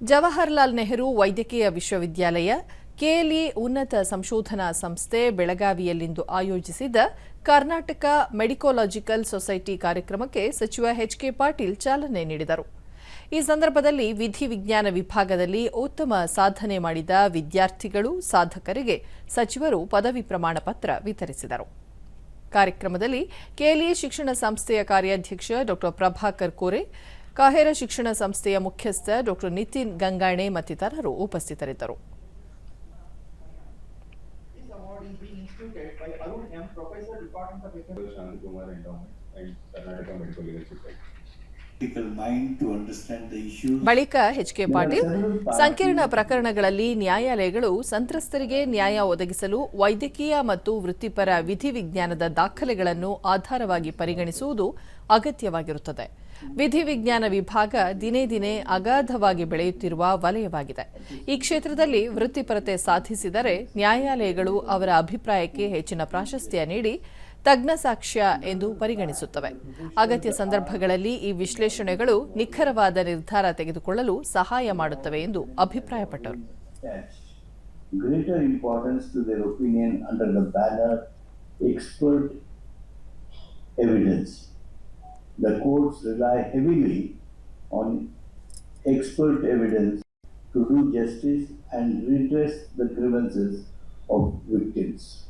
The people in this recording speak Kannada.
ಜವಾಹರ್ಲಾಲ್ ನೆಹರು ವೈದ್ಯಕೀಯ ವಿಶ್ವವಿದ್ಯಾಲಯ ಕೆಎಲ್ಇ ಉನ್ನತ ಸಂಶೋಧನಾ ಸಂಸ್ಥೆ ಬೆಳಗಾವಿಯಲ್ಲಿಂದು ಆಯೋಜಿಸಿದ್ದ ಕರ್ನಾಟಕ ಮೆಡಿಕೋಲಾಜಿಕಲ್ ಸೊಸೈಟಿ ಕಾರ್ಯಕ್ರಮಕ್ಕೆ ಸಚಿವ ಎಚ್ಕೆ ಪಾಟೀಲ್ ಚಾಲನೆ ನೀಡಿದರು. ಈ ಸಂದರ್ಭದಲ್ಲಿ ವಿಧಿ ವಿಜ್ಞಾನ ವಿಭಾಗದಲ್ಲಿ ಉತ್ತಮ ಸಾಧನೆ ಮಾಡಿದ ವಿದ್ಯಾರ್ಥಿಗಳು, ಸಾಧಕರಿಗೆ ಸಚಿವರು ಪದವಿ ಪ್ರಮಾಣ ಪತ್ರ ವಿತರಿಸಿದರು. ಕಾರ್ಯಕ್ರಮದಲ್ಲಿ ಕೆಎಲ್ಇ ಶಿಕ್ಷಣ ಸಂಸ್ಥೆಯ ಕಾರ್ಯಾಧ್ಯಕ್ಷ ಡಾ ಪ್ರಭಾಕರ್ ಕೋರೆ ಕಾಹೇರ ಶಿಕ್ಷಣ ಸಂಸ್ಥೆಯ ಮುಖ್ಯಸ್ಥ ಡಾಕ್ಟರ್ ನಿತಿನ್ ಗಂಗಾಣೆ ಮತ್ತಿತರರು ಉಪಸ್ಥಿತರಿದ್ದರು. This H K. ಬಳಿಕ ಪಾಟೀಲ್ ಸಂಕೀರ್ಣ ಪ್ರಕರಣಗಳಲ್ಲಿ ನ್ಯಾಯಾಲಯಗಳು ಸಂತ್ರಸ್ತರಿಗೆ ನ್ಯಾಯ ಒದಗಿಸಲು ವೈದ್ಯಕೀಯ ಮತ್ತು ವೃತ್ತಿಪರ ವಿಧಿವಿಜ್ಞಾನದ ದಾಖಲೆಗಳನ್ನು ಆಧಾರವಾಗಿ ಪರಿಗಣಿಸುವುದು ಅಗತ್ಯವಾಗಿರುತ್ತದೆ ವಿಧಿವಿಜ್ಞಾನ ವಿಭಾಗ ದಿನೇ ದಿನೇ ಅಗಾಧವಾಗಿ ಬೆಳೆಯುತ್ತಿರುವ ವಲಯವಾಗಿದೆ ಈ ಕ್ಷೇತ್ರದಲ್ಲಿ ವೃತ್ತಿಪರತೆ ಸಾಧಿಸಿದರೆ ನ್ಯಾಯಾಲಯಗಳು ಅವರ ಅಭಿಪ್ರಾಯಕ್ಕೆ ಹೆಚ್ಚಿನ ಪ್ರಾಶಸ್ತ್ಯ ನೀಡಿ ತಜ್ಞ ಸಾಕ್ಷ್ಯ ಎಂದು ಪರಿಗಣಿಸುತ್ತವೆ ಅಗತ್ಯ ಸಂದರ್ಭಗಳಲ್ಲಿ ಈ ವಿಶ್ಲೇಷಣೆಗಳು ನಿಖರವಾದ ನಿರ್ಧಾರ ತೆಗೆದುಕೊಳ್ಳಲು ಸಹಾಯ ಮಾಡುತ್ತವೆ ಎಂದು ಅಭಿಪ್ರಾಯಪಟ್ಟರು greater importance to their opinion under the banner expert evidence. The courts rely heavily on expert evidence to do justice and redress the grievances of victims.